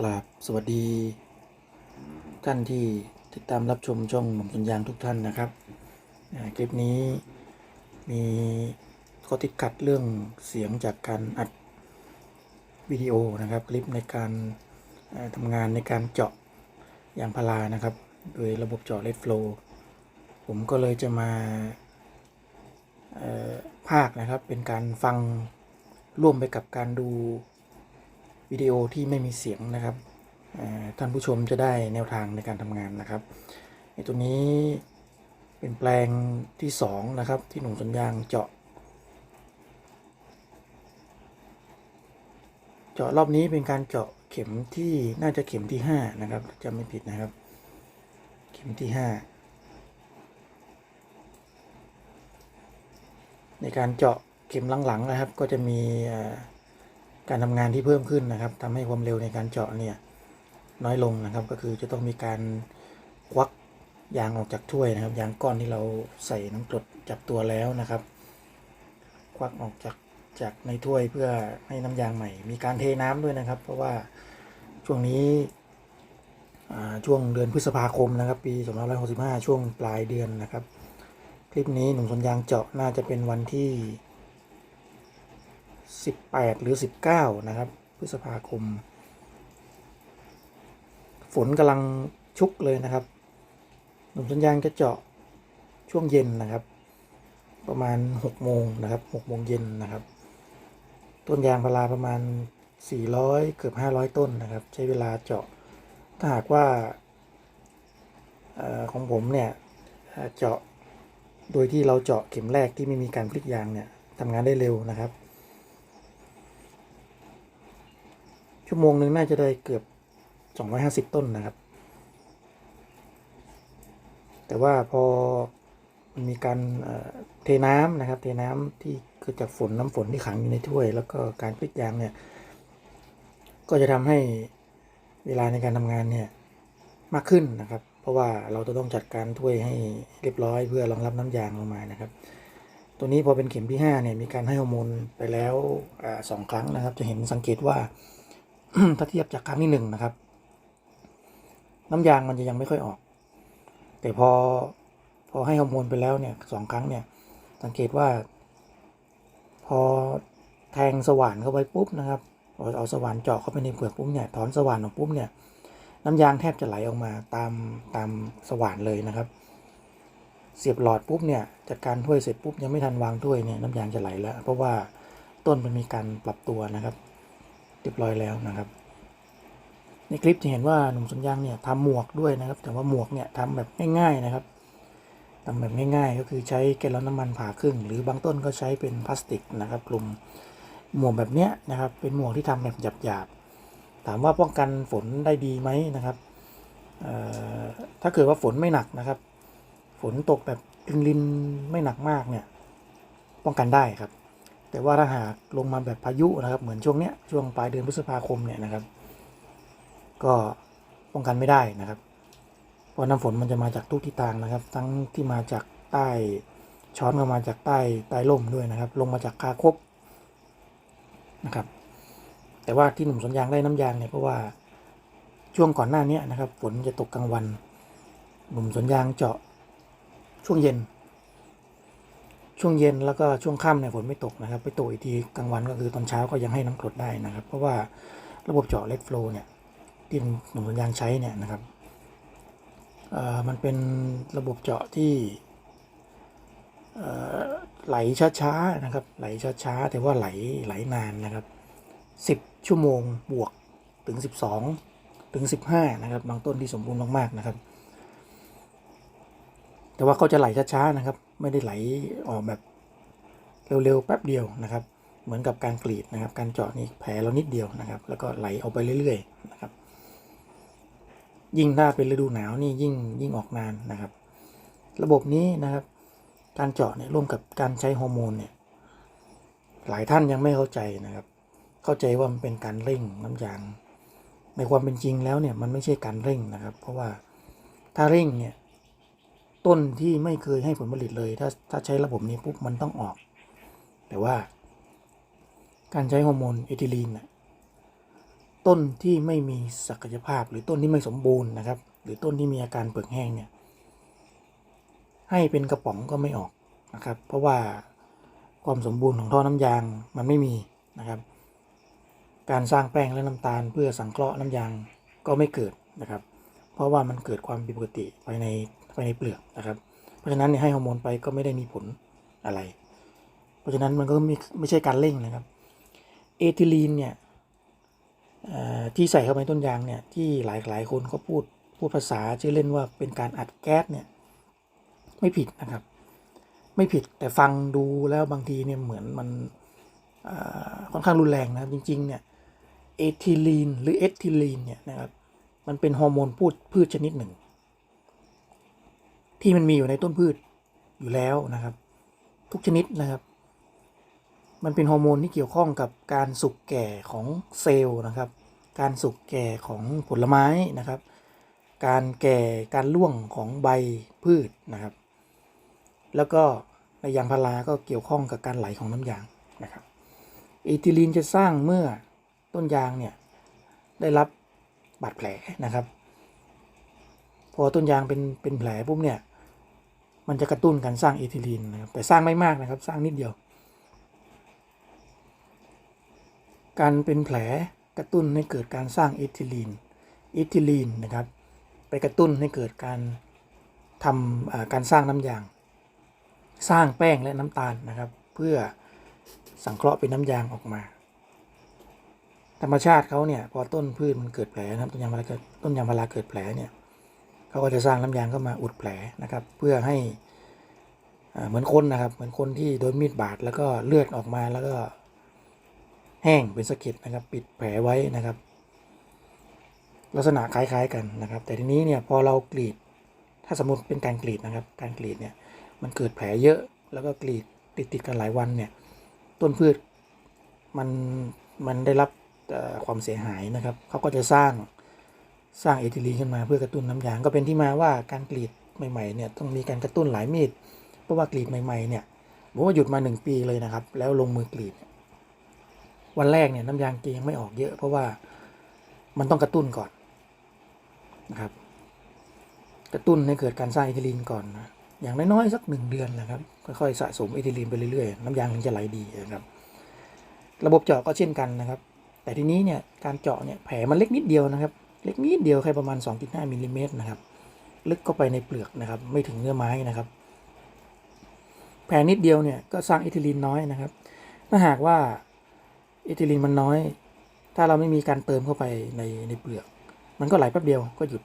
กราบสวัสดีท่านที่ติดตามรับชมช่องหนุ่มสัญญางทุกท่านนะครับคลิปนี้มีข้อติดขัดเรื่องเสียงจากการอัดวิดีโอนะครับ คลิปในการทำงานในการเจาะยางพารานะครับ โดยระบบเจาะเลดโฟล์ผมก็เลยจะมาภาคนะครับเป็นการฟังร่วมไปกับการดู วิดีโอที่ไม่มีเสียงนะครับท่านผู้ชมจะได้แนวทางในการทำงานนะครับไอ้ตัวนี้เป็นแปลงที่สองนะครับที่หนุ่มสัญญางเจาะ เจาะรอบนี้เป็นการเจาะเข็มที่น่าจะเข็มที่ห้านะครับจำไม่ผิดนะครับ เข็มที่ห้าในการเจาะเข็มหลังๆนะครับ ก็จะมีอ่อ การทำงานที่เพิ่มขึ้นนะครับทำให้ความเร็วในการเจาะเนี่ยน้อยลงนะครับ ก็คือจะต้องมีการควักยางออกจากถ้วยนะครับยางก้อนที่เราใส่น้ำกรดจับตัวแล้วนะครับ ควักออกจากจากในถ้วยเพื่อให้น้ำยางใหม่ มีการเทน้ำด้วยนะครับ เพราะว่าช่วงนี้ช่วงเดือนพฤษภาคมนะครับ ปี2565 ช่วงปลายเดือนนะครับ คลิปนี้หนุ่มสวนยางเจาะน่าจะเป็นวันที่ 18 หรือ 19 นะครับ พฤษภาคม ฝนกำลังชุกเลยนะครับหนุ่มสัญญางจะเจาะช่วงเย็นนะครับ ประมาณ 6 โมงนะครับ6โมงเย็นนะครับ ต้นยางพาราประมาณ 400 เกือบ 500 ต้นนะครับ ใช้เวลาเจาะถ้าหากว่าอของผมเนี่ยเจาะโดยที่เราเจาะเข็มแรกที่ไม่มีการพลิกยางเนี่ยทำงานได้เร็วนะครับ ชั่วโมงหนึ่งน่าจะได้เกือบ 250 ต้นนะครับ แต่ว่าพอมันมีการเทน้ำนะครับ เทน้ำที่เกิดจากฝนน้ำฝนที่ขังอยู่ในถ้วย แล้วก็การพลิกยางเนี่ย ก็จะทำให้เวลาในการทำงานเนี่ยมากขึ้นนะครับ เพราะว่าเราจะต้องจัดการถ้วยให้เรียบร้อย เพื่อรองรับน้ำยางลงมานะครับ ตัวนี้พอเป็นเข็มที่5เนี่ยมีการให้ฮอร์โมนไปแล้วอสองครั้งนะครับ จะเห็นสังเกตว่า ถ้าเทียบจากครั้งที่หนึ่งนะครับ น้ำยางมันจะยังไม่ค่อยออก แต่พอพอให้ฮอร์โมนไปแล้วเนี่ยสองครั้งเนี่ย สังเกตว่า พอแทงสว่านเข้าไปปุ๊บนะครับเอาเอาสว่านเจาะเข้าไปในเปลือกปุ๊บเนี่ยถอนสว่านออกปุ๊บเนี่ย น้ำยางแทบจะไหลออกมาตามตามสว่านเลยนะครับ เสียบหลอดปุ๊บเนี่ยจัดการถ้วยเสร็จปุ๊บยังไม่ทันวางถ้วยเนี่ยน้ำยางจะไหลแล้ว เพราะว่าต้นมันมีการปรับตัวนะครับ เรียบร้อยแล้วนะครับ ในคลิปจะเห็นว่าหนุ่มสัญญางเนี่ยทำหมวกด้วยนะครับ แต่ว่าหมวกเนี่ยทำแบบง่ายๆนะครับทำแบบง่ายๆ ก็คือใช้แกลลอนน้ำมันผ่าครึ่ง หรือบางต้นก็ใช้เป็นพลาสติกนะครับกลุ่มหมวกแบบเนี้ยนะครับ เป็นหมวกที่ทำแบบหยาบๆถามว่าป้องกันฝนได้ดีไหมนะครับถ้าเกิดว่าฝนไม่หนักนะครับ ฝนตกแบบลินๆไม่หนักมากเนี่ย ป้องกันได้ครับ แต่ว่าถ้าหากลงมาแบบพายุนะครับ เหมือนช่วงเนี้ยช่วงปลายเดือนพฤษภาคมเนี่ยนะครับ ก็ป้องกันไม่ได้นะครับ เพราะน้ำฝนมันจะมาจากทุกทิศทางนะครับ ทั้งที่มาจากใต้ช้อนก็มาจากใต้ใต้ล่มด้วยนะครับ ลงมาจากคาคบนะครับ แต่ว่าที่หนุ่มสวนยางได้น้ำยางเนี่ยเพราะว่าช่วงก่อนหน้านี้นะครับฝนจะตกกลางวัน หนุ่มสวนยางเจาะช่วงเย็น ช่วงเย็นแล้วก็ช่วงค่ำเนี่ยฝนไม่ตกนะครับ ไปตกอีกทีกลางวันก็คือตอนเช้าก็ยังให้น้ำกรดได้นะครับ เพราะว่าระบบเจาะเล็กโฟล์เนี่ยที่หนุ่มสวนยางใช้เนี่ยนะครับเอ่อมันเป็นระบบเจาะที่เอ่อไหลช้าๆนะครับ ไหลช้าๆแต่ว่าไหลไหลนานนะครับสิบชั่วโมงบวกถึงสิบสองถึงสิบห้านะครับ บางต้นที่สมบูรณ์มากๆนะครับ แต่ว่าเขาจะไหลช้าๆนะครับ ไม่ได้ไหลออกแบบเร็วๆแป๊บเดียวนะครับ เหมือนกับการกรีดนะครับ การเจาะนี่แผลเรานิดเดียวนะครับ แล้วก็ไหลออกไปเรื่อยๆนะครับ ยิ่งถ้าเป็นฤดูหนาวนี่ยิ่งยิ่งออกนานนะครับ ระบบนี้นะครับ การเจาะเนี่ยร่วมกับการใช้ฮอร์โมนเนี่ยหลายท่านยังไม่เข้าใจนะครับ เข้าใจว่ามันเป็นการเร่งน้ำยาง ในความเป็นจริงแล้วเนี่ยมันไม่ใช่การเร่งนะครับ เพราะว่าถ้าเร่งเนี่ย ต้นที่ไม่เคยให้ผลผลิตเลย ถ้าถ้าใช้ระบบนี้ปุ๊บมันต้องออก แต่ว่า การใช้ฮอร์โมนเอทิลีนน่ะต้นที่ไม่มีศักยภาพ หรือต้นที่ไม่สมบูรณ์นะครับ หรือต้นที่มีอาการเปลือกแห้งเนี่ยให้เป็นกระป๋องก็ไม่ออกนะครับ เพราะว่าความสมบูรณ์ของท่อน้ำยางมันไม่มีนะครับ การสร้างแป้งและน้ำตาลเพื่อสังเคราะห์น้ำยางก็ไม่เกิดนะครับ เพราะว่ามันเกิดความผิดปกติภายใน ภายในเปลือกนะครับ เพราะฉะนั้นให้ฮอร์โมนไปก็ไม่ได้มีผลอะไร เพราะฉะนั้นมันก็ไม่ไม่ใช่การเร่งนะครับ เอทิลีนเนี่ยที่ใส่เข้าไปต้นยางเนี่ยที่หลายหลายคนเขาพูดพูดภาษาชื่อเล่นว่าเป็นการอัดแก๊สเนี่ยไม่ผิดนะครับ ไม่ผิดแต่ฟังดูแล้วบางทีเนี่ยเหมือนมันค่อนข้างรุนแรงนะครับจริงๆเนี่ยเอทิลีนหรือเอทิลีนเนี่ยนะครับมันเป็นฮอร์โมนพืชพืชชนิดหนึ่ง ที่มันมีอยู่ในต้นพืชอยู่แล้วนะครับ ทุกชนิดนะครับ มันเป็นฮอร์โมนที่เกี่ยวข้องกับการสุกแก่ของเซลล์นะครับ การสุกแก่ของผลไม้นะครับ การแก่การร่วงของใบพืชนะครับ แล้วก็ในยางพาราก็เกี่ยวข้องกับการไหลของน้ำยางนะครับเอทิลีนจะสร้างเมื่อต้นยางเนี่ยได้รับบาดแผลนะครับ พอต้นยางเป็นเป็นแผลปุ๊บเนี่ย มันจะกระตุ้นการสร้างเอทิลีนนะครับแต่สร้างไม่มากนะครับ สร้างนิดเดียว การเป็นแผลกระตุ้นให้เกิดการสร้างเอทิลีนเอทิลีนนะครับ ไปกระตุ้นให้เกิดการทำการสร้างน้ำยาง สร้างแป้งและน้ำตาลนะครับ เพื่อสังเคราะห์เป็นน้ำยางออกมา ธรรมชาติเขาเนี่ยพอต้นพืชมันเกิดแผลนะครับต้นยางพาราเกิดต้นยางพาราเกิดแผลเนี่ย เขาก็จะสร้างน้ำยางเข้ามาอุดแผลนะครับ เพื่อให้เหมือนคนนะครับ เหมือนคนที่โดนมีดบาดแล้วก็เลือดออกมาแล้วก็แห้งเป็นสะเก็ดนะครับ ปิดแผลไว้นะครับ ลักษณะคล้ายๆกันนะครับ แต่ทีนี้เนี่ยพอเรากรีด ถ้าสมมติเป็นการกรีดนะครับ การกรีดเนี่ยมันเกิดแผลเยอะแล้วก็กรีดติดๆกันหลายวันเนี่ยต้นพืชมันมันได้รับความเสียหายนะครับเขาก็จะสร้าง สร้างเอทิลีนขึ้นมาเพื่อกระตุ้นน้ำยางก็เป็นที่มาว่าการกรีดใหม่ๆเนี่ยต้องมีการกระตุ้นหลายมีด เพราะว่ากรีดใหม่ๆเนี่ยผมว่าหยุดมาหนึ่งปีเลยนะครับ แล้วลงมือกรีด วันแรกเนี่ยน้ำยางเกยังไม่ออกเยอะ เพราะว่ามันต้องกระตุ้นก่อนนะครับ กระตุ้นให้เกิดการสร้างเอทิลีนก่อนนะอย่างน้อยๆสักหนึ่งเดือนนะครับค่อยๆสะสมเอทิลีนไปเรื่อยๆ น้ำยางถึงจะไหลดีนะครับ ระบบเจาะก็เช่นกันนะครับ แต่ทีนี้เนี่ยการเจาะเนี่ยแผลมันเล็กนิดเดียวนะครับ เล็กนิดเดียวแค่ประมาณ 2.5มิลลิเมตรนะครับ ลึกเข้าไปในเปลือกนะครับ ไม่ถึงเนื้อไม้นะครับ แผลนิดเดียวเนี่ยก็สร้างเอทิลีนน้อยนะครับ ถ้าหากว่าเอทิลีนมันน้อย ถ้าเราไม่มีการเติมเข้าไปในในเปลือก มันก็ไหลแป๊บเดียวก็หยุด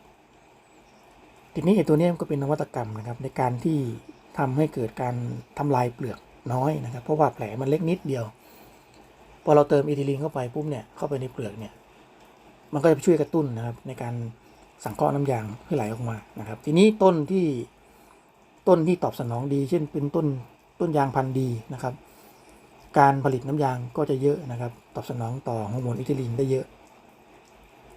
ทีนี้ไอตัวนี้ก็เป็นนวัตกรรมนะครับ ในการที่ทำให้เกิดการทำลายเปลือกน้อยนะครับ เพราะว่าแผลมันเล็กนิดเดียว พอเราเติมเอทิลีนเข้าไปปุ๊บเนี่ยเข้าไปในเปลือกเนี่ย มันก็จะช่วยกระตุ้นนะครับในการสังเคราะห์น้ำยางให้ไหลออกมานะครับ ทีนี้ต้นที่ต้นที่ตอบสนองดี เช่นเป็นต้นต้นยางพันธุ์ดีนะครับ การผลิตน้ำยางก็จะเยอะนะครับ ตอบสนองต่อฮอร์โมนอิทิลีนได้เยอะ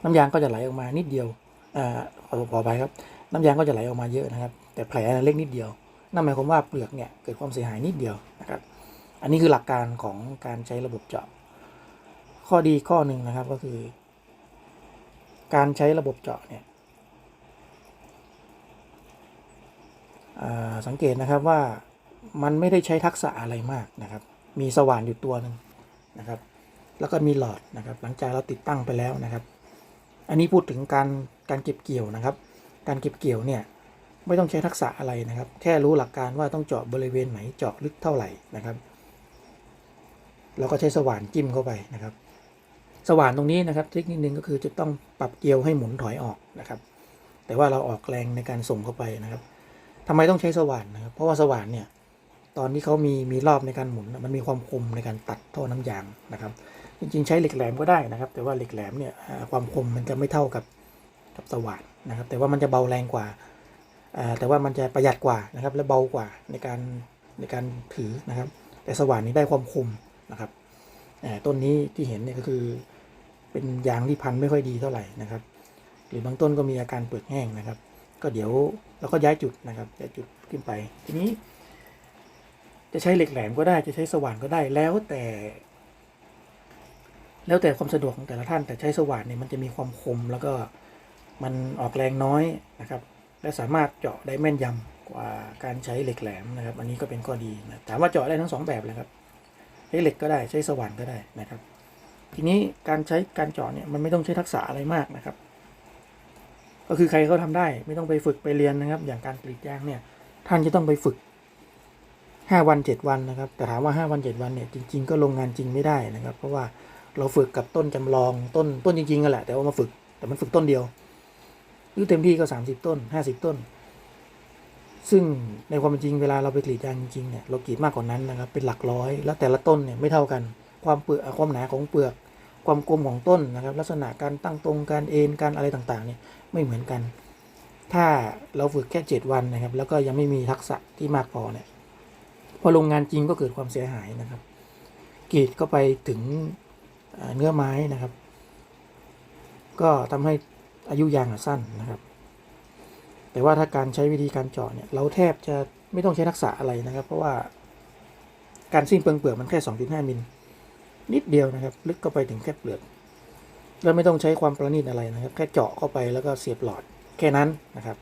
น้ำยางก็จะไหลออกมานิดเดียวอ่าขอขอไปครับ น้ำยางก็จะไหลออกมาเยอะนะครับ แต่แผลเล็กนิดเดียวนั่นหมายความว่าเปลือกเนี่ยเกิดความเสียหายนิดเดียวนะครับ อันนี้คือหลักการของการใช้ระบบเจาะ ข้อดีข้อหนึ่งนะครับก็คือ การใช้ระบบเจาะเนี่ยสังเกตนะครับว่ามันไม่ได้ใช้ทักษะอะไรมากนะครับ มีสว่านอยู่ตัวหนึ่งนะครับ แล้วก็มีหลอดนะครับ หลังจากเราติดตั้งไปแล้วนะครับ อันนี้พูดถึงการการเก็บเกี่ยวนะครับ การเก็บเกี่ยวเนี่ยไม่ต้องใช้ทักษะอะไรนะครับ แค่รู้หลักการว่าต้องเจาะบริเวณไหนเจาะลึกเท่าไหร่นะครับ เราก็ใช้สว่านจิ้มเข้าไปนะครับ สว่านตรงนี้นะครับเทคนิคนึงก็คือจะต้องปรับเกลียวให้หมุนถอยออกนะครับ แต่ว่าเราออกแรงในการส่งเข้าไปนะครับทำไมต้องใช้สว่านนะครับ เพราะว่าสว่านเนี่ยตอนที่เขามีมีรอบในการหมุนมันมีความคมในการตัดท่อน้ำยางนะครับ จริงๆ ใช้เหล็กแหลมก็ได้นะครับ แต่ว่าเหล็กแหลมเนี่ยความคมมันจะไม่เท่ากับกับสว่านนะครับ แต่ว่ามันจะเบาแรงกว่าแต่ว่ามันจะประหยัดกว่านะครับ และเบากว่าในการในการถือนะครับ แต่สว่านนี้ได้ความคมนะครับต้นนี้ที่เห็นเนี่ยก็คือ เป็นยางที่พันไม่ค่อยดีเท่าไหร่นะครับ หรือบางต้นก็มีอาการเปลือกแห้งนะครับ ก็เดี๋ยวเราก็ย้ายจุดนะครับย้ายจุดขึ้นไป ทีนี้ จะใช้เหล็กแหลมก็ได้จะใช้สว่านก็ได้แล้วแต่ แล้วแต่ความสะดวกของแต่ละท่าน แต่ใช้สว่านเนี่ยมันจะมีความคมแล้วก็มันออกแรงน้อยนะครับ และสามารถเจาะได้แม่นยำกว่าการใช้เหล็กแหลมนะครับ อันนี้ก็เป็นข้อดีนะถามว่าเจาะได้ทั้งสองแบบเลยครับใช้เหล็กก็ได้ใช้สว่านก็ได้นะครับ ทีนี้การใช้การเจาะเนี่ยมันไม่ต้องใช้ทักษะอะไรมากนะครับ ก็คือใครก็ทำได้ไม่ต้องไปฝึกไปเรียนนะครับ อย่างการกรีดยางเนี่ย ท่านจะต้องไปฝึกห้าวันเจ็ดวันนะครับ แต่ถามว่าห้าวันเจ็ดวันเนี่ยจริง ๆ ก็ลงงานจริงไม่ได้นะครับ เพราะว่าเราฝึกกับต้นจำลองต้นต้นจริงๆกันแหละแต่ว่ามาฝึกแต่มันฝึกต้นเดียวหรือเต็มที่ก็สามสิบต้นห้าสิบต้น ซึ่งในความเป็นจริงเวลาเราไปกรีดยางจริงๆเนี่ยเรากรีดมากกว่านั้นนะครับ เป็นหลักร้อย แล้วแต่ละต้นเนี่ยไม่เท่ากัน ความเปลือกความหนาของเปลือก ความกลมของต้นนะครับ ลักษณะการตั้งตรงการเอ็นการอะไรต่างๆเนี่ยไม่เหมือนกัน ถ้าเราฝึกแค่เจ็ดวันนะครับ แล้วก็ยังไม่มีทักษะที่มากพอเนี่ยพอลงงานจริงก็เกิดความเสียหายนะครับกรีดก็ไปถึงเนื้อไม้นะครับ ก็ทำให้อายุยางสั้นนะครับ แต่ว่าถ้าการใช้วิธีการเจาะเนี่ยเราแทบจะไม่ต้องใช้ทักษะอะไรนะครับ เพราะว่าการสิ้นเปลืองเปลือกมันแค่ 2.5 มิล นิดเดียวนะครับ ลึกก็ไปถึงแค่เปลือกแล้วไม่ต้องใช้ความประณีตอะไรนะครับ แค่เจาะเข้าไปแล้วก็เสียบหลอดแค่นั้นนะครับ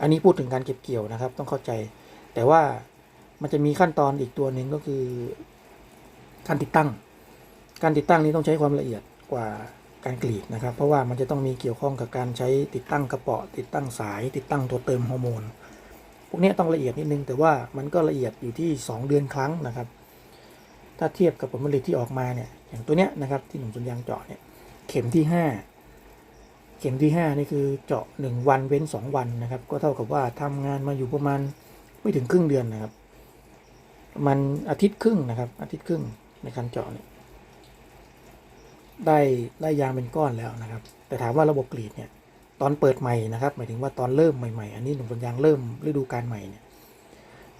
อันนี้พูดถึงการเก็บเกี่ยวนะครับ ต้องเข้าใจ แต่ว่ามันจะมีขั้นตอนอีกตัวหนึ่งก็คือการติดตั้ง การติดตั้งนี้ต้องใช้ความละเอียดกว่าการกรีดนะครับ เพราะว่ามันจะต้องมีเกี่ยวข้องกับการใช้ติดตั้งกระเป๋อติดตั้งสาย ติดตั้งตัวเติมฮอร์โมนพวกนี้ต้องละเอียดนิดนึง แต่ว่ามันก็ละเอียดอยู่ที่ 2 เดือนครั้งนะครับ ถ้าเทียบกับผลผลิตที่ออกมาเนี่ยอย่างตัวเนี้ยนะครับที่หนุ่มสวนยางเจาะเนี่ยเข็มที่ 5 เข็มที่ 5 นี่คือเจาะ 1 วันเว้น 2 วันนะครับ ก็เท่ากับว่าทำงานมาอยู่ประมาณไม่ถึงครึ่งเดือนนะครับมันอาทิตย์ครึ่งนะครับ อาทิตย์ครึ่งในการเจาะเนี่ยได้ได้ยางเป็นก้อนแล้วนะครับ แต่ถามว่าระบบกรีดเนี่ยตอนเปิดใหม่นะครับ หมายถึงว่าตอนเริ่มใหม่ๆ อันนี้หนุ่มสวนยางเริ่มฤดูการใหม่เนี่ย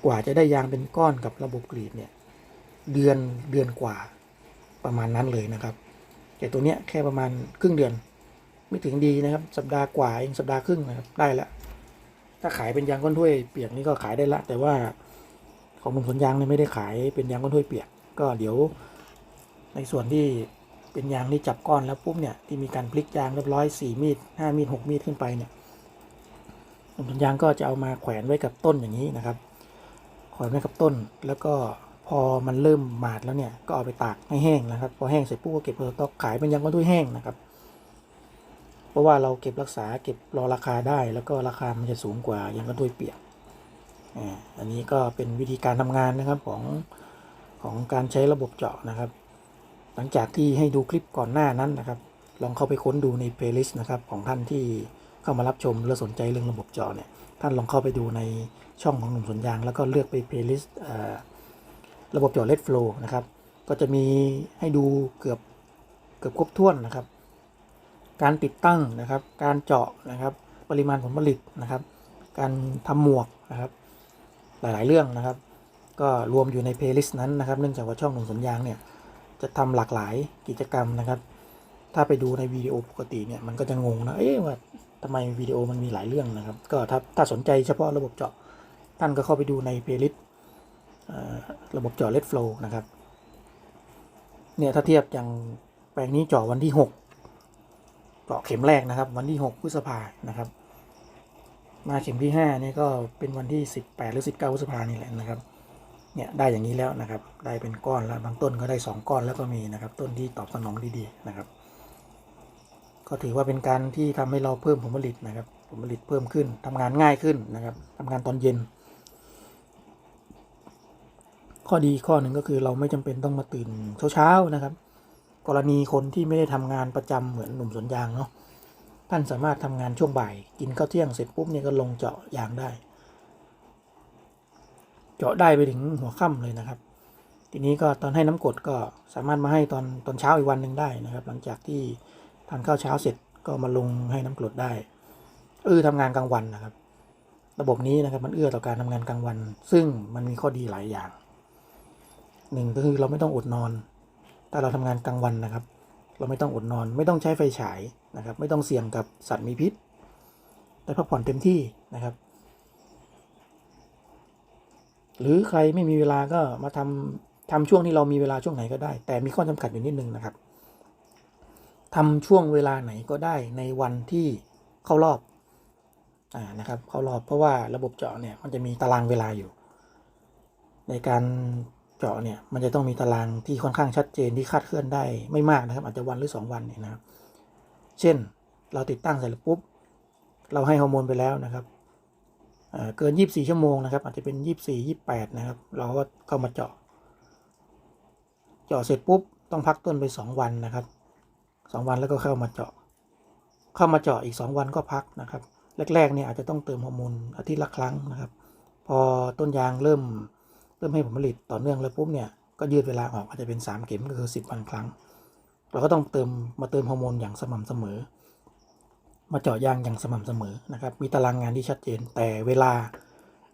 กว่าจะได้ยางเป็นก้อนกับระบบกรีดเนี่ย เดือนเดือนกว่าประมาณนั้นเลยนะครับ แต่ตัวเนี้ยแค่ประมาณครึ่งเดือน ไม่ถึงดีนะครับ สัปดาห์กว่าเองสัปดาห์ครึ่งนะครับได้แล้วถ้าขายเป็นยางก้นถ้วยเปียกนี่ก็ขายได้ละ แต่ว่าของหนุ่มสวนยางเนี่ยไม่ได้ขายเป็นยางก้นถ้วยเปียก ก็เดี๋ยว ในส่วนที่เป็นยางที่จับก้อนแล้วปุ๊บเนี่ยที่มีการพลิกยางเรียบร้อยสี่มีดห้ามีดหกมีดขึ้นไปเนี่ยหนุ่มสวนยางก็จะเอามาแขวนไว้กับต้นอย่างนี้นะครับแขวนไว้กับต้นแล้วก็ พอมันเริ่มหมาดแล้วเนี่ยก็เอาไปตากให้แห้งนะครับ พอแห้งเสร็จปุ๊บก็เก็บเพื่อกขายเป็นยางก้นถ้วยแห้งนะครับ เพราะว่าเราเก็บรักษาเก็บรอราคาได้ แล้วก็ราคามันจะสูงกว่ายางก้นถ้วยเปียกอันนี้ก็เป็นวิธีการทำงานนะครับของของการใช้ระบบเจาะนะครับ หลังจากที่ให้ดูคลิปก่อนหน้านั้นนะครับ ลองเข้าไปค้นดูในเพลย์ลิสต์นะครับของท่านที่เข้ามารับชมและสนใจเรื่องระบบเจาะเนี่ยท่านลองเข้าไปดูในช่องของหนุ่มสวนยาง แล้วก็เลือกไปเพลย์ลิสต์ ระบบเจาะเลดโฟลนะครับ ก็จะมีให้ดูเกือบเกือบครบถ้วนนะครับ การติดตั้งนะครับ การเจาะนะครับ ปริมาณผลผลิตนะครับ การทำหมวกนะครับ หลายๆเรื่องนะครับ ก็รวมอยู่ในเพลย์ลิสต์นั้นนะครับ เนื่องจากว่าช่องหนุ่มสวนยางเนี่ยจะทำหลากหลายกิจกรรมนะครับ ถ้าไปดูในวิดีโอปกติเนี่ยมันก็จะงงนะ เอ๊ะว่าทำไมวิดีโอมันมีหลายเรื่องนะครับ ก็ถ้าถ้าสนใจเฉพาะระบบเจาะท่านก็เข้าไปดูในเพลย์ลิสต์ ระบบเจาะเลดโฟลนะครับ เนี่ยถ้าเทียบอย่างแปลงนี้เจาะวันที่หกเจาะเข็มแรกนะครับ วันที่หกพฤษภานะครับ มาเข็มที่ห้านี่ก็เป็นวันที่สิบแปดหรือสิบเก้าพฤษภานี่แหละนะครับ เนี่ยได้อย่างนี้แล้วนะครับ ได้เป็นก้อนแล้วบางต้นก็ได้สองก้อนแล้วก็มีนะครับ ต้นที่ตอบสนองดีๆนะครับ ก็ถือว่าเป็นการที่ทำให้เราเพิ่มผลผลิตนะครับ ผลผลิตเพิ่มขึ้นทำงานง่ายขึ้นนะครับทำงานตอนเย็น ข้อดีข้อหนึ่งก็คือเราไม่จำเป็นต้องมาตื่นเช้าๆนะครับ กรณีคนที่ไม่ได้ทำงานประจำเหมือนหนุ่มสวนยางเนาะท่านสามารถทำงานช่วงบ่าย กินข้าวเที่ยงเสร็จปุ๊บเนี่ยก็ลงเจาะยางได้ เจาะได้ไปถึงหัวค่ำเลยนะครับ ทีนี้ก็ตอนให้น้ำกรดก็สามารถมาให้ตอนตอนเช้าอีกวันหนึ่งได้นะครับ หลังจากที่ทานข้าวเช้าเสร็จก็มาลงให้น้ำกรดได้เออทำงานกลางวันนะครับ ระบบนี้นะครับมันเอื้อต่อการทำงานกลางวัน ซึ่งมันมีข้อดีหลายอย่าง หนึ่งก็คือเราไม่ต้องอดนอน ถ้าเราทำงานกลางวันนะครับ เราไม่ต้องอดนอน ไม่ต้องใช้ไฟฉายนะครับ ไม่ต้องเสี่ยงกับสัตว์มีพิษได้พักผ่อนเต็มที่นะครับ หรือใครไม่มีเวลาก็มาทำทำช่วงที่เรามีเวลาช่วงไหนก็ได้ แต่มีข้อจำกัดอยู่นิดนึงนะครับทำช่วงเวลาไหนก็ได้ในวันที่เข้ารอบอ่านะครับเข้ารอบเพราะว่าระบบเจาะเนี่ยมันจะมีตารางเวลาอยู่ ในการ เจาะเนี่ยมันจะต้องมีตารางที่ค่อนข้างชัดเจนที่คาดเคลื่อนได้ไม่มากนะครับ อาจจะวันหรือ 2 วันเนี่ยนะครับ เช่นเราติดตั้งเสร็จแล้วปุ๊บ เราให้ฮอร์โมนไปแล้วนะครับเกิน 24 ชั่วโมงนะครับ อาจจะเป็น 24 28 นะครับ เราก็เข้ามาเจาะ เจาะเสร็จปุ๊บต้องพักต้นไป 2 วันนะครับ 2 วันแล้วก็เข้ามาเจาะ เข้ามาเจาะอีก 2 วันก็พักนะครับ แรกๆเนี่ยอาจจะต้องเติมฮอร์โมนอาทิตย์ละครั้งนะครับ พอต้นยางเริ่ม เริ่มให้ผลผลิตต่อเนื่องแล้วปุ๊บเนี่ยก็ยืดเวลาออกอาจจะเป็น 3 เข็มก็คือ 10 วันครั้ง เราก็ต้องเติมมาเติมฮอร์โมนอย่างสม่ำเสมอ มาเจาะยางอย่างสม่ำเสมอนะครับ มีตารางงานที่ชัดเจน แต่เวลา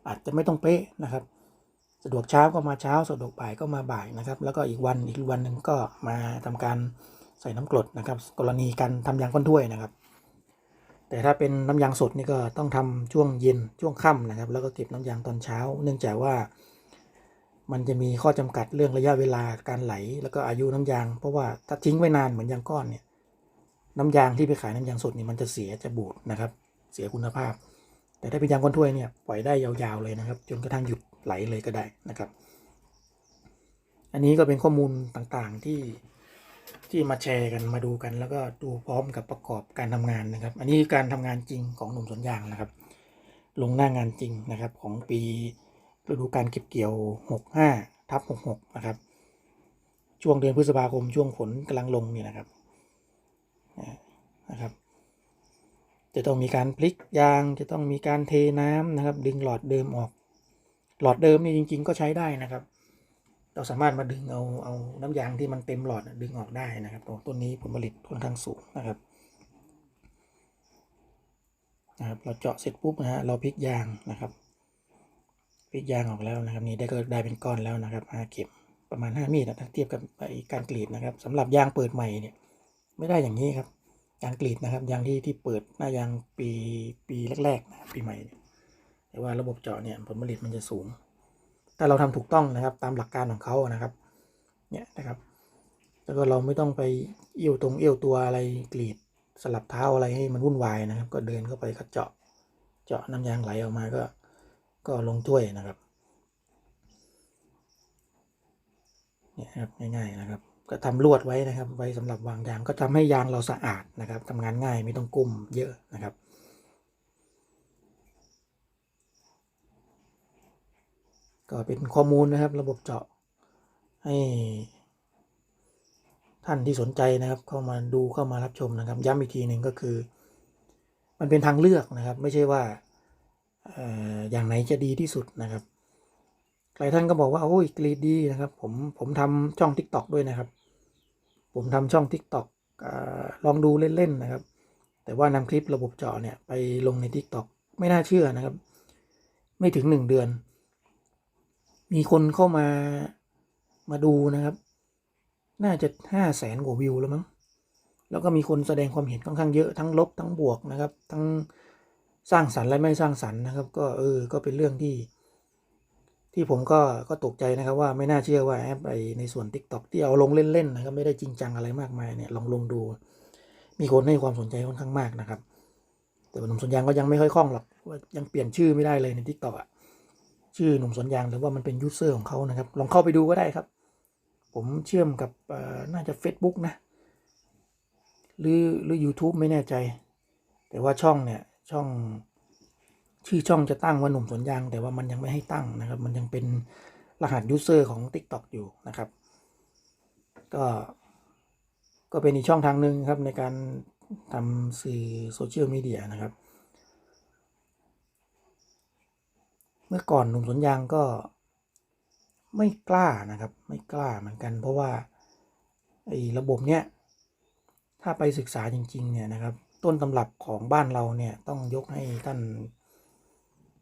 อาจจะไม่ต้องเป๊ะนะครับ สะดวกเช้าก็มาเช้า สะดวกบ่ายก็มาบ่ายนะครับ แล้วก็อีกวันอีกวันหนึ่งก็มาทำการใส่น้ำกรดนะครับ กรณีการทำยางก้นถ้วยนะครับ แต่ถ้าเป็นน้ำยางสดนี่ก็ต้องทำช่วงเย็นช่วงค่ำนะครับ แล้วก็เก็บน้ำยางตอนเช้า เนื่องจากว่า มันจะมีข้อจำกัดเรื่องระยะเวลาการไหล แล้วก็อายุน้ำยาง เพราะว่าถ้าทิ้งไว้นานเหมือนยางก้อนเนี่ยน้ำยางที่ไปขายน้ำยางสดนี่มันจะเสียจะบูดนะครับ เสียคุณภาพ แต่ถ้าเป็นยางก้อนถ้วยเนี่ยปล่อยได้ยาวๆเลยนะครับ จนกระทั่งหยุดไหลเลยก็ได้นะครับ อันนี้ก็เป็นข้อมูลต่างๆที่ที่มาแชร์กันมาดูกัน แล้วก็ดูพร้อมกับประกอบการทำงานนะครับ อันนี้การทำงานจริงของหนุ่มสวนยางนะครับ ลงหน้างานจริงนะครับของปี ฤดูการเก็บเกี่ยว 65ทับ66 นะครับ ช่วงเดือนพฤษภาคมช่วงฝนกำลังลงเนี่ยนะครับนะครับ จะต้องมีการพลิกยางจะต้องมีการเทน้ำนะครับ ดึงหลอดเดิมออก หลอดเดิมนี่จริง ๆ ก็ใช้ได้นะครับ เราสามารถมาดึงเอาเอาน้ำยางที่มันเต็มหลอดดึงออกได้นะครับตรงต้นนี้ผลผลิตค่อนข้างสูงนะครับนะครับเราเจาะเสร็จปุ๊บนะฮะเราพลิกยางนะครับ พลิกยางออกแล้วนะครับนี่ได้ก็ได้เป็นก้อนแล้วนะครับห้าเข็มประมาณห้ามีดนะถ้าเทียบกับไอการกรีดนะครับสำหรับยางเปิดใหม่เนี่ยไม่ได้อย่างนี้ครับยางกรีดนะครับยางที่ที่เปิดหน้ายางปีปีแรกๆนะปีใหม่เนี่ยแต่ว่าระบบเจาะเนี่ยผลผลิตมันจะสูง ถ้าเราทำถูกต้องนะครับตามหลักการของเขานะครับเนี่ยนะครับแล้วก็เราไม่ต้องไปเอี้ยวตรงเอี้ยวตัวอะไรกรีดสลับเท้าอะไรให้มันวุ่นวายนะครับ ก็เดินเข้าไปก็เจาะ เจาะน้ำยางไหลออกมาก็ ก็ลงถ้วยนะครับเนี่ยครับง่ายๆนะครับ ก็ทำลวดไว้นะครับ ไว้สำหรับวางยางก็ทำให้ยางเราสะอาดนะครับทำงานง่ายไม่ต้องกุ้มเยอะนะครับก็เป็นข้อมูลนะครับ ระบบเจาะให้ท่านที่สนใจนะครับ เข้ามาดูเข้ามารับชมนะครับ ย้ำอีกทีหนึ่งก็คือ มันเป็นทางเลือกนะครับ ไม่ใช่ว่า อย่างไหนจะดีที่สุดนะครับ หลายท่านก็บอกว่าโอ้ยกรีดดีนะครับ ผมผมทำช่อง t ิ k t o k ด้วยนะครับ ผมทำช่อง t ิ k t o k อลองดูเล่นๆนะครับ แต่ว่านำคลิประบบจาะเนี่ยไปลงใน t ิ k t o k ไม่น่าเชื่อนะครับ ไม่ถึงหนึ่งเดือน มีคนเข้ามามาดูนะครับ น่าจะห้าแสนกว่าวิวแล้วมั้งแล้วก็มีคนแสดงความเห็นค่อนข้างเยอะทั้งลบทั้งบวกนะครับ ทั้ง สร้างสรรค์และไม่สร้างสรรค์นะครับ ก็เออก็เป็นเรื่องที่ ที่ผมก็ก็ตกใจนะครับ ว่าไม่น่าเชื่อว่าแอปไอในส่วน Tik t o อกที่เอาลงเล่นๆนะครับ ไม่ได้จริงจังอะไรมากมายเนี่ยลองลงดู มีคนให้ความสนใจค่อนข้างมากนะครับ แต่หนุ่มสวนยางก็ยังไม่ค่อยคล่องหรอกว่ายังเปลี่ยนชื่อไม่ได้เลยใน Tik t o อกอะชื่อหนุ่มสวนยางหรือว่ามันเป็นยูเซอร์ของเขานะครับ ลองเข้าไปดูก็ได้ครับ ผมเชื่อมกับน่าจะ Facebook นะหรือหรือ YouTube ไม่แน่ใจ แต่ว่าช่องเนี่ย ช่องชื่อช่องจะตั้งว่าหนุ่มสวนยาง แต่ว่ามันยังไม่ให้ตั้งนะครับ มันยังเป็นรหัสยูเซอร์ของ TikTok อยู่นะครับ ก็ก็เป็นอีกช่องทางหนึ่งครับในการทำสื่อโซเชียลมีเดียนะครับ เมื่อก่อนหนุ่มสวนยางก็ไม่กล้านะครับ ไม่กล้าเหมือนกัน เพราะว่าไอ้ระบบเนี้ยถ้าไปศึกษาจริง ๆ เนี่ยนะครับ ต้นตำรับของบ้านเราเนี่ยต้องยกให้ท่าน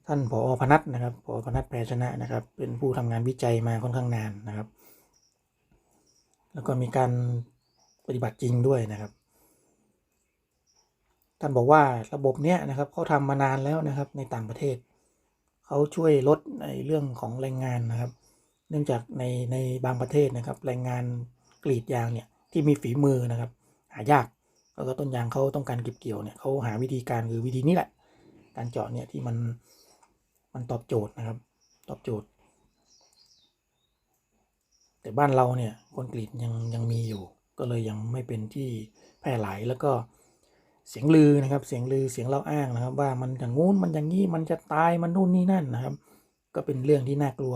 ท่านผอพนัทนะครับผอพนัทแพรชนะนะครับ เป็นผู้ทำงานวิจัยมาค่อนข้างนานนะครับ แล้วก็มีการปฏิบัติจริงด้วยนะครับ ท่านบอกว่าระบบเนี้ยนะครับเขาทำมานานแล้วนะครับในต่างประเทศเขาช่วยลดในเรื่องของแรงงานนะครับ เนื่องจากในในบางประเทศนะครับ แรงงานกรีดยางเนี่ยที่มีฝีมือนะครับ หายาก แล้วก็ต้นยางเขาต้องการเก็บเกี่ยวเนี่ยเขาหาวิธีการคือวิธีนี้แหละ การเจาะเนี่ยที่มันมันตอบโจทย์นะครับ ตอบโจทย์ แต่บ้านเราเนี่ยคอนกรีตยังยังมีอยู่ ก็เลยยังไม่เป็นที่แพร่หลายแล้วก็เสียงลือนะครับเสียงลือเสียงเล่าอ้างนะครับ ว่ามันอย่างงู้นมันอย่างนี้มันจะตายมันนู่นนี่นั่นนะครับ ก็เป็นเรื่องที่น่ากลัว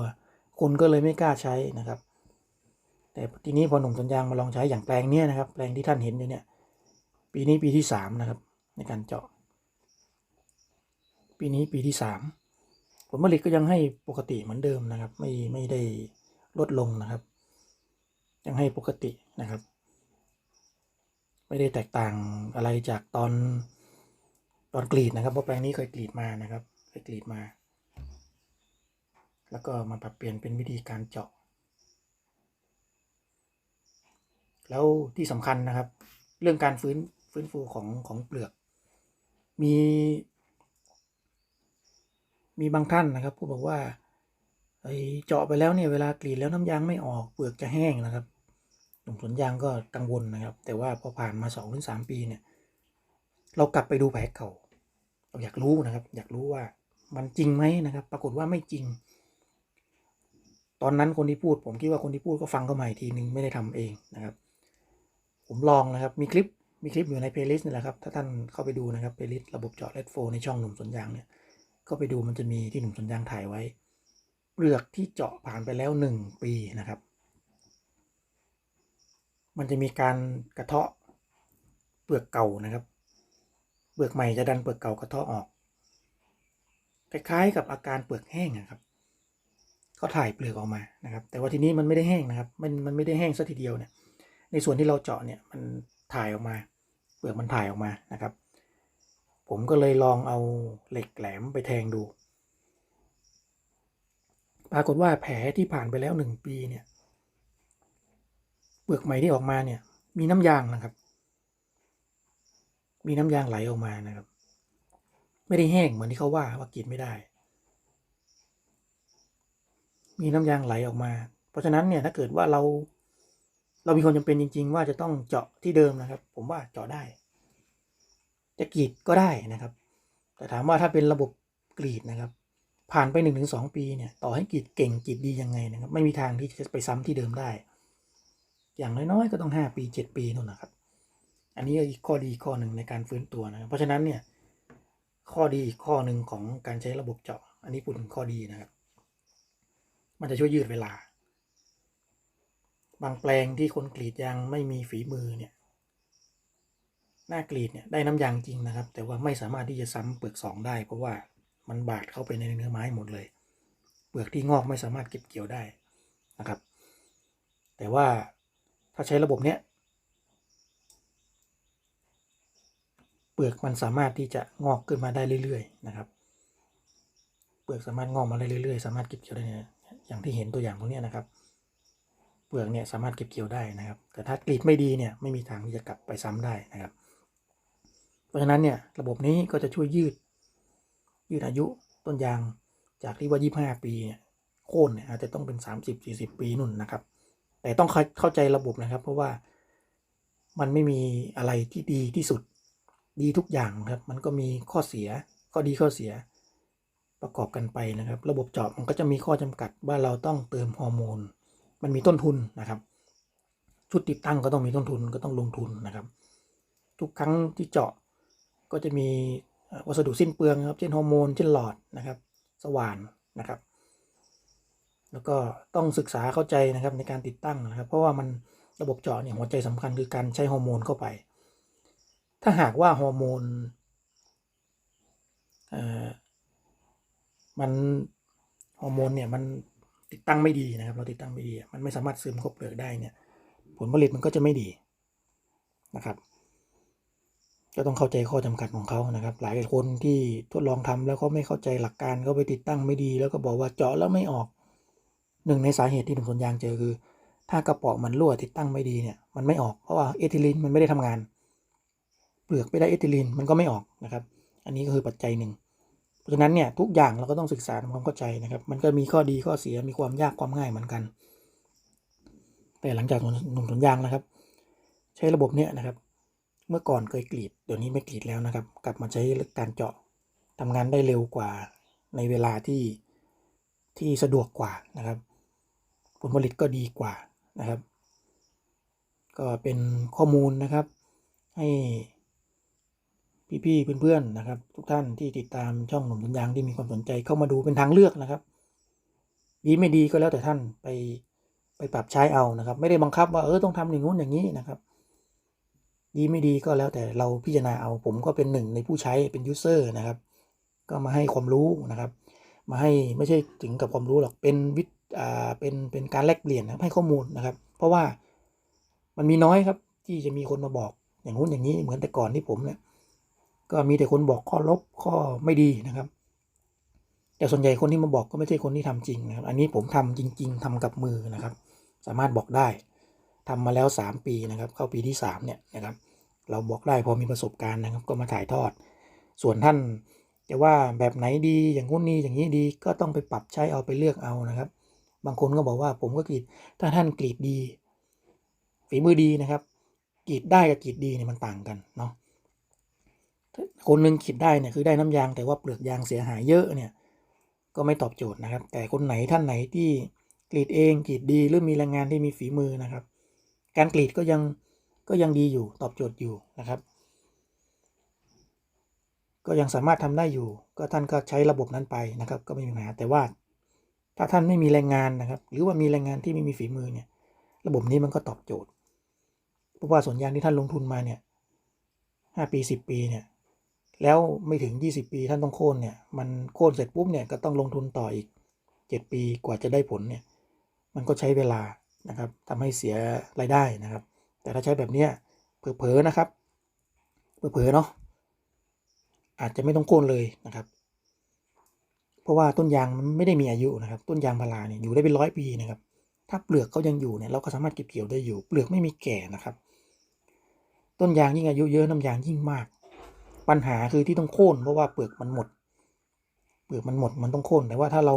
คนก็เลยไม่กล้าใช้นะครับ แต่ทีนี้พอหนุ่มสวนยางมาลองใช้อย่างแปลงเนี้ยนะครับ แปลงที่ท่านเห็นอยู่เนี่ย ปีนี้ปีที่สามนะครับ ในการเจาะ ปีนี้ปีที่สามผลผลิตก็ยังให้ปกติเหมือนเดิมนะครับ ไม่ไม่ได้ลดลงนะครับ ยังให้ปกตินะครับ ไม่ได้แตกต่างอะไรจากตอนตอนกรีดนะครับเพราะแปลงนี้เคยกรีดมานะครับเคยกรีดมา แล้วก็มาปรับเปลี่ยนเป็นวิธีการเจาะ แล้วที่สำคัญนะครับ เรื่องการฟื้น ฟื้นฟูของของเปลือก มี มีบางท่านนะครับผู้บอกว่าไอเจาะไปแล้วเนี่ยเวลากรีดแล้วน้ำยางไม่ออกเปลือกจะแห้งนะครับหนุ่มสวนยางก็กังวลนะครับ แต่ว่าพอผ่านมาสองถึงสามปีเนี่ย เรากลับไปดูแผลเก่าเราอยากรู้นะครับ อยากรู้ว่ามันจริงไหมนะครับ ปรากฏว่าไม่จริง ตอนนั้นคนที่พูด ผมคิดว่าคนที่พูดก็ฟังเข้ามาอีกทีนึงไม่ได้ทำเองนะครับ ผมลองนะครับ มีคลิป มีคลิปอยู่ในเพลย์ลิสต์นี่แหละครับ ถ้าท่านเข้าไปดูนะครับเพลย์ลิสต์ระบบเจาะเลดโฟในช่องหนุ่มสวนยางเนี่ยก็ไปดูมันจะมีที่หนุ่มสวนยางถ่ายไว้เปลือกที่เจาะผ่านไปแล้วหนึ่งปีนะครับ มันจะมีการกระเทาะเปลือกเก่านะครับ เปลือกใหม่จะดันเปลือกเก่ากระเทาะออก คล้ายๆกับอาการเปลือกแห้งนะครับก็ถ่ายเปลือกออกมานะครับ แต่ว่าทีนี้มันไม่ได้แห้งนะครับ มันมันไม่ได้แห้งซะทีเดียวเนี่ย ในส่วนที่เราเจาะเนี่ยมันถ่ายออกมา เปลือกมันถ่ายออกมานะครับ ผมก็เลยลองเอาเหล็กแหลมไปแทงดู ปรากฏว่าแผลที่ผ่านไปแล้วหนึ่งปีเนี่ย เปลือกใหม่ที่ออกมาเนี่ย มีน้ำยางนะครับ มีน้ำยางไหลออกมานะครับ ไม่ได้แห้งเหมือนที่เขาว่าว่ากินไม่ได้ มีน้ำยางไหลออกมา เพราะฉะนั้นเนี่ยถ้าเกิดว่าเรา เรามีความจำเป็นจริง ๆ ว่าจะต้องเจาะที่เดิมนะครับ ผมว่าเจาะได้ จะกรีดก็ได้นะครับ แต่ถามว่าถ้าเป็นระบบกรีดนะครับ ผ่านไปหนึ่งถึงสองปีเนี่ยต่อให้กรีดเก่งกรีดดียังไงนะครับ ไม่มีทางที่จะไปซ้ำที่เดิมได้ อย่างน้อยๆก็ต้องห้าปีเจ็ดปีนู่นนะครับ อันนี้อีกข้อดีข้อหนึ่งในการฟื้นตัวนะเพราะฉะนั้นเนี่ยข้อดีอีกข้อหนึ่งของการใช้ระบบเจาะ อันนี้พูดถึงข้อดีนะครับ มันจะช่วยยืดเวลา บางแปลงที่คนกรีดยางไม่มีฝีมือเนี่ยหน้ากรีดเนี่ยได้น้ำยางจริงนะครับ แต่ว่าไม่สามารถที่จะซ้ำเปลือกสองได้ เพราะว่ามันบาดเข้าไปในเนื้อไม้หมดเลย เปลือกที่งอกไม่สามารถเก็บเกี่ยวได้นะครับ แต่ว่าถ้าใช้ระบบเนี้ยเปลือกมันสามารถที่จะงอกขึ้นมาได้เรื่อยๆนะครับ เปลือกสามารถงอกมาได้เรื่อยๆ สามารถเก็บเกี่ยวได้เนี่ยอย่างที่เห็นตัวอย่างตรงนี้นะครับ เปลือกเนี่ยสามารถเก็บเกี่ยวได้นะครับ แต่ถ้ากรีดไม่ดีเนี่ยไม่มีทางที่จะกลับไปซ้ำได้นะครับ เพราะฉะนั้นเนี่ยระบบนี้ก็จะช่วยยืด ยืดอายุต้นยางจากที่ว่า 25 ปีเนี่ยโค่นเนี่ยอาจจะต้องเป็น 30 40 ปีนุ่นนะครับ แต่ต้องเข้าเข้าใจระบบนะครับ เพราะว่ามันไม่มีอะไรที่ดีที่สุดดีทุกอย่างครับ มันก็มีข้อเสียข้อดีข้อเสียประกอบกันไปนะครับ ระบบเจาะมันก็จะมีข้อจำกัดว่าเราต้องเติมฮอร์โมน มันมีต้นทุนนะครับ ชุดติดตั้งก็ต้องมีต้นทุนก็ต้องลงทุนนะครับ ทุกครั้งที่เจาะก็จะมีวัสดุสิ้นเปลืองครับเช่นฮอร์โมนเช่นหลอดนะครับ สว่านนะครับ แล้วก็ต้องศึกษาเข้าใจนะครับในการติดตั้งนะครับ เพราะว่ามันระบบเจาะเนี่ยหัวใจสำคัญคือการใช้ฮอร์โมนเข้าไป ถ้าหากว่าฮอร์โมนเอ่อมันฮอร์โมนเนี่ยมัน ติดตั้งไม่ดีนะครับ เราติดตั้งไม่ดี มันไม่สามารถซึมเข้าเปลือกได้เนี่ย ผลผลิตมันก็จะไม่ดีนะครับก็ต้องเข้าใจข้อจำกัดของเขานะครับ หลายคนที่ทดลองทำแล้วเขาไม่เข้าใจหลักการเขาไปติดตั้งไม่ดี แล้วก็บอกว่าเจาะแล้วไม่ออกหนึ่งในสาเหตุที่หนุ่มสวนยางเจอคือ ถ้ากระป๋อมันรั่วติดตั้งไม่ดีเนี่ยมันไม่ออกเพราะว่าเอทิลีนมันไม่ได้ทำงาน เปลือกไม่ได้เอทิลีนมันก็ไม่ออกนะครับ อันนี้ก็คือปัจจัยหนึ่ง ราะฉะนั้นเนี่ยทุกอย่างเราก็ต้องศึกษาทำความเข้าใจนะครับ มันก็มีข้อดีข้อเสียมีความยากความง่ายเหมือนกัน แต่หลังจากหนุ่มสวนยางนะครับ ใช้ระบบเนี้ยนะครับ เมื่อก่อนเคยกรีดเดี๋ยวนี้ไม่กรีดแล้วนะครับ กลับมาใช้การเจาะทำงานได้เร็วกว่าในเวลาที่ที่สะดวกกว่านะครับ ผลผลิตก็ดีกว่านะครับ ก็เป็นข้อมูลนะครับ ให้ พี่ๆเพื่อนๆนะครับ ทุกท่านที่ติดตามช่องหนุ่มสัญญางที่มีความสนใจเข้ามาดูเป็นทางเลือกนะครับ ดีไม่ดีก็แล้วแต่ท่านไปไปปรับใช้เอานะครับ ไม่ได้บังคับว่าเออต้องทำอย่างงู้นอย่างนี้นะครับ ดีไม่ดีก็แล้วแต่เราพิจารณาเอาผมก็เป็นหนึ่งในผู้ใช้เป็นยูเซอร์นะครับ ก็มาให้ความรู้นะครับ มาให้ไม่ใช่ถึงกับความรู้หรอกเป็นวิทอ่าเป็นเป็นการแลกเปลี่ยนนะให้ข้อมูลนะครับ เพราะว่ามันมีน้อยครับที่จะมีคนมาบอกอย่างงู้นอย่างนี้เหมือนแต่ก่อนที่ผมเนี่ย ก็มีแต่คนบอกข้อลบข้อไม่ดีนะครับ แต่ส่วนใหญ่คนที่มาบอกก็ไม่ใช่คนที่ทำจริงนะครับ อันนี้ผมทำจริง ๆทำกับมือนะครับ สามารถบอกได้ทำมาแล้ว 3 ปีนะครับ เข้าปีที่ 3 เนี่ยนะครับ เราบอกได้พอมีประสบการณ์นะครับ ก็มาถ่ายทอด ส่วนท่านจะว่าแบบไหนดีอย่างงู้นนี้อย่างนี้ดีก็ต้องไปปรับใช้เอาไปเลือกเอานะครับ บางคนก็บอกว่าผมก็กรีดถ้าท่านกรีดดีฝีมือดีนะครับกรีดได้กับกรีดดีเนี่ยมันต่างกันเนาะ คนหนึ่งขีดได้เนี่ยคือได้น้ำยางแต่ว่าเปลือกยางเสียหายเยอะเนี่ยก็ไม่ตอบโจทย์นะครับ แต่คนไหนท่านไหนที่กรีดเองกรีดดีหรือมีแรงงานที่มีฝีมือนะครับ การกรีดก็ยังก็ยังดีอยู่ตอบโจทย์อยู่นะครับ ก็ยังสามารถทำได้อยู่ ก็ท่านก็ใช้ระบบนั้นไปนะครับ ก็ไม่มีปัญหาแต่ว่า ถ้าท่านไม่มีแรงงานนะครับ หรือว่ามีแรงงานที่ไม่มีฝีมือเนี่ยระบบนี้มันก็ตอบโจทย์เพราะว่าสวนยางที่ท่านลงทุนมาเนี่ยห้าปีสิบปีเนี่ย แล้วไม่ถึง 20 ปีท่านต้องโค่นเนี่ยมันโค่นเสร็จปุ๊บเนี่ยก็ต้องลงทุนต่ออีก 7 ปีกว่าจะได้ผลเนี่ยมันก็ใช้เวลานะครับทำให้เสียรายได้นะครับ แต่ถ้าใช้แบบเนี้ยเผลอๆนะครับเผลอๆเนาะอาจจะไม่ต้องโค่นเลยนะครับ เพราะว่าต้นยางมันไม่ได้มีอายุนะครับ ต้นยางพาราเนี่ยอยู่ได้เป็นร้อยปีนะครับ ถ้าเปลือกเขายังอยู่เนี่ยเราก็สามารถเก็บเกี่ยวได้อยู่ เปลือกไม่มีแก่นะครับ ต้นยางยิ่งอายุเยอะน้ำยางยิ่งมาก ปัญหาคือที่ต้องโค่นเพราะว่าเปลือกมันหมด เปลือกมันหมดมันต้องโค่นแต่ว่าถ้าเรา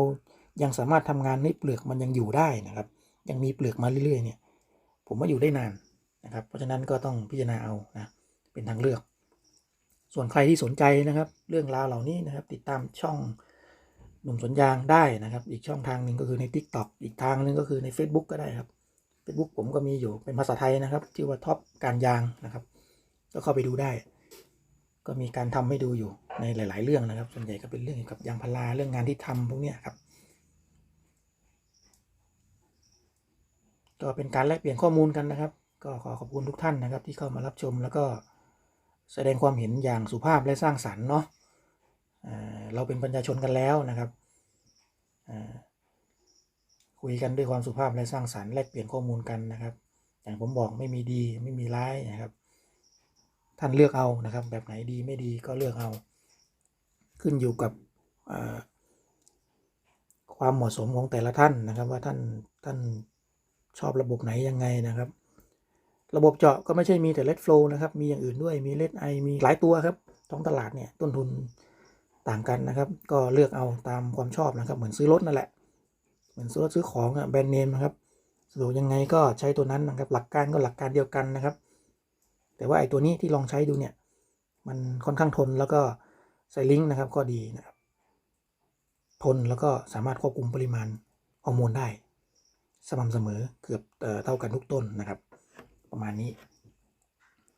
ยังสามารถทำงานให้เปลือกมันยังอยู่ได้นะครับ ยังมีเปลือกมาเรื่อยๆเนี่ย ผมว่าอยู่ได้นานนะครับ เพราะฉะนั้นก็ต้องพิจารณาเอานะเป็นทางเลือก ส่วนใครที่สนใจนะครับ เรื่องราวเหล่านี้นะครับ ติดตามช่องหนุ่มสวนยางได้นะครับ อีกช่องทางหนึ่งก็คือใน Tik t o อกอีกทางหนึ่งก็คือใน Facebook ก็ได้ครับ Facebook ผมก็มีอยู่เป็นภาษาไทยนะครับ ชื่อว่าท็อปการยางนะครับ ก็เข้าไปดูได้ ก็มีการทำให้ดูอยู่ในหลาย ๆ เรื่องนะครับ ส่วนใหญ่ก็เป็นเรื่องเกี่ยวกับยางพาราเรื่องงานที่ทำพวกเนี้ยครับ ก็เป็นการแลกเปลี่ยนข้อมูลกันนะครับ ก็ขอขอบคุณทุกท่านนะครับ ที่เข้ามารับชมแล้วก็แสดงความเห็นอย่างสุภาพและสร้างสรรค์เนาะเราเป็นประชาชนกันแล้วนะครับคุยกันด้วยความสุภาพและสร้างสรรค์แลกเปลี่ยนข้อมูลกันนะครับ อย่างผมบอกไม่มีดีไม่มีร้ายนะครับ ท่านเลือกเอานะครับ แบบไหนดีไม่ดีก็เลือกเอา ขึ้นอยู่กับความเหมาะสมของแต่ละท่านนะครับ ว่าท่านท่านชอบระบบไหนยังไงนะครับ ระบบเจาะก็ไม่ใช่มีแต่เลดโฟลนะครับ มีอย่างอื่นด้วยมีเลดไอมีหลายตัวครับท้องตลาดเนี่ยต้นทุนต่างกันนะครับ ก็เลือกเอาตามความชอบนะครับ เหมือนซื้อรถนั่นแหละ เหมือนซื้อรถซื้อของอะแบรนด์เนมนะครับสะดวกยังไงก็ใช้ตัวนั้นนะครับ หลักการก็หลักการเดียวกันนะครับ แต่ว่าไอ้ตัวนี้ที่ลองใช้ดูเนี่ย มันค่อนข้างทนแล้วก็ไซลิงก์นะครับก็ดีนะครับ ทนแล้วก็สามารถควบคุมปริมาณฮอร์โมนได้ สม่ำเสมอเกือบเอ่อเท่ากันทุกต้นนะครับ ประมาณนี้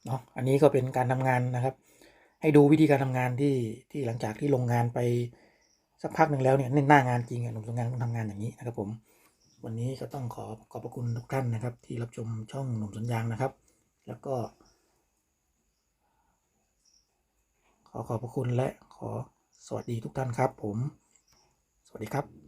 เนาะอันนี้ก็เป็นการทำงานนะครับ ให้ดูวิธีการทำงานที่ที่หลังจากที่ลงงานไปสักพักหนึ่งแล้วเนี่ยเน้นหน้างานจริงอะหนุ่มทำงานต้องทำงานอย่างนี้นะครับผม วันนี้ก็ต้องขอขอบพระคุณทุกท่านนะครับ ที่รับชมช่องหนุ่มสัญญางนะครับ แล้วก็ ขอขอบพระคุณและขอสวัสดีทุกท่านครับผม สวัสดีครับ